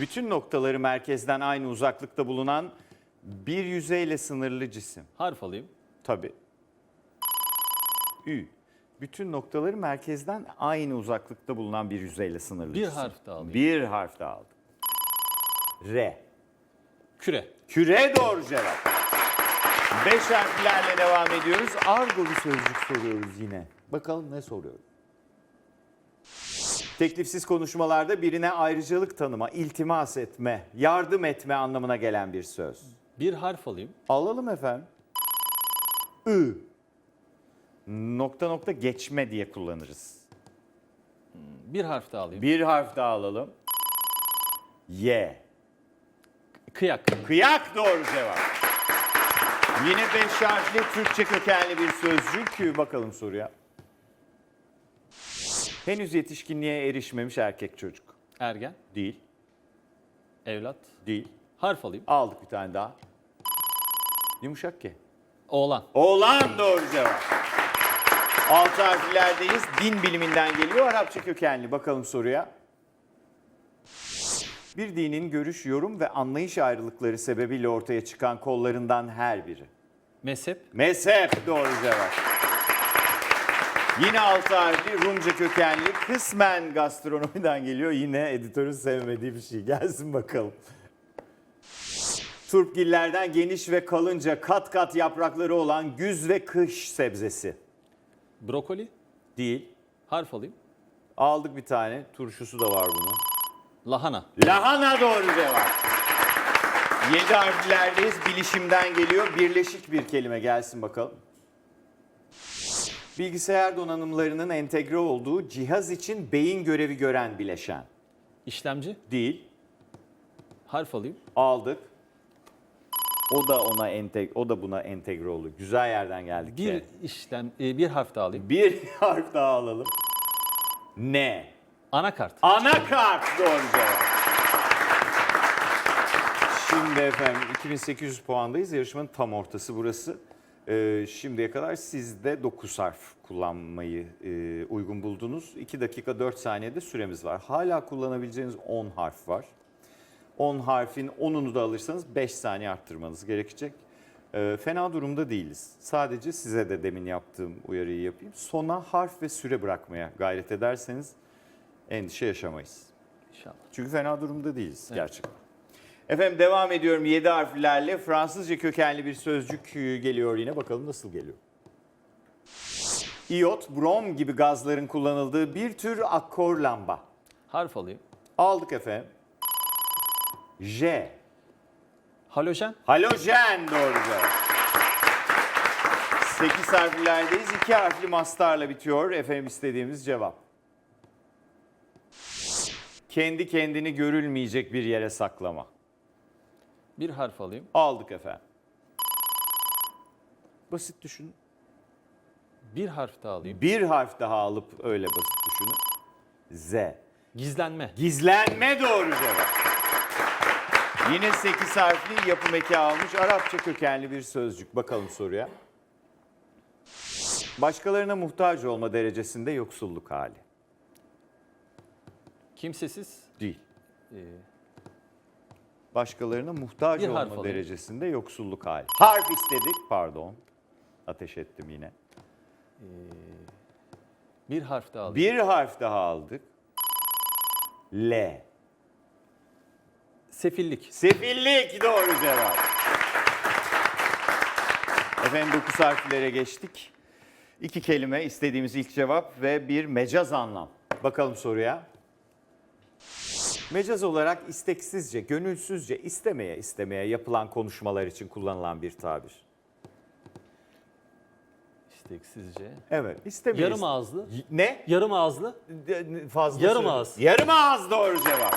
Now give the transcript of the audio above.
Bütün noktaları merkezden aynı uzaklıkta bulunan bir yüzeyle sınırlı cisim. Harf alayım. Tabii. Ü. Bütün noktaları merkezden aynı uzaklıkta bulunan bir yüzeyle sınırlı Bir cisim. harf daha alayım. Bir harf daha aldım. R. Küre. Küre doğru cevap. Beş harflerle devam ediyoruz. Argo bir sözcük soruyoruz yine. Bakalım ne soruyoruz? Teklifsiz konuşmalarda birine ayrıcalık tanıma, iltimas etme, yardım etme anlamına gelen bir söz. Bir harf alayım. Alalım efendim. I. Nokta nokta geçme diye kullanırız. Bir harf daha alayım. Bir harf daha alalım. Y. Kıyak. Kıyak doğru cevap. Yine beş harfli Türkçe kökenli bir sözcük. Bakalım soruya. Henüz yetişkinliğe erişmemiş erkek çocuk. Ergen. Değil, Evlat. değil. Harf alayım. Aldık bir tane daha. Yumuşak ki. Oğlan. Oğlan doğru cevap. Altı harflerdeyiz. Din biliminden geliyor. Arapça kökenli. Bakalım soruya. Bir dinin görüş, yorum ve anlayış ayrılıkları sebebiyle ortaya çıkan kollarından her biri. Mezhep. Mezhep doğru cevap. Yine altı harfli Rumca kökenli kısmen gastronomiden geliyor. Yine editörün sevmediği bir şey. Gelsin bakalım. Turpgillerden geniş ve kalınca kat kat yaprakları olan güz ve kış sebzesi. Brokoli. Değil. Harf alayım. Aldık bir tane. Turşusu da var bunun. Lahana. Lahana doğru cevap. Yedi harflerdeyiz. Bilişimden geliyor. Birleşik bir kelime gelsin bakalım. Bilgisayar donanımlarının entegre olduğu cihaz için beyin görevi gören bileşen. İşlemci. Değil. Harf alayım. Aldık. O da ona entegre, o da buna entegre oldu. Güzel yerden geldik. Bir yani. işlem e, bir harf daha alayım. bir harf daha alalım. Ne? Anakart. Anakart doğru cevap. Şimdi efendim 2800 puandayız. Yarışmanın tam ortası burası. Ee, şimdiye kadar siz de 9 harf kullanmayı e, uygun buldunuz. 2 dakika 4 saniyede süremiz var. Hala kullanabileceğiniz 10 harf var. 10 harfin 10'unu da alırsanız 5 saniye arttırmanız gerekecek. Ee, fena durumda değiliz. Sadece size de demin yaptığım uyarıyı yapayım. Sona harf ve süre bırakmaya gayret ederseniz endişe yaşamayız. İnşallah. Çünkü fena durumda değiliz Evet. gerçekten. Efendim devam ediyorum 7 harflerle. Fransızca kökenli bir sözcük geliyor yine. Bakalım nasıl geliyor. İyot, brom gibi gazların kullanıldığı bir tür akkor lamba. Harf alayım. Aldık efendim. J. Halojen. Halojen doğru cevap. 8 harflerdeyiz. 2 harfli mastarla bitiyor efendim istediğimiz cevap. Kendi kendini görülmeyecek bir yere saklama. Bir harf alayım. Aldık efendim. Basit düşünün. Bir harf daha alayım. Bir harf daha alıp öyle basit düşünün. Z. Gizlenme. Gizlenme doğru cevap. Yine 8 harfli yapım eki almış Arapça kökenli bir sözcük. Bakalım soruya. Başkalarına muhtaç olma derecesinde yoksulluk hali. Kimsesiz. Değil. Ee, Başkalarına muhtaç Bir harf olma alayım. derecesinde yoksulluk hali. Harf istedik, pardon. Ateş ettim yine. bir harf daha alayım. Bir harf daha aldık. L. Sefillik. Sefillik doğru cevap. Efendim 9 harflere geçtik. İki kelime istediğimiz ilk cevap ve bir mecaz anlam. Bakalım soruya. Mecaz olarak isteksizce, gönülsüzce, istemeye istemeye yapılan konuşmalar için kullanılan bir tabir. İsteksizce. Evet, istemeye. Yarım ağızlı. Ne? Yarım ağızlı. Fazla Yarım söyle. ağız. Yarım ağız doğru cevap.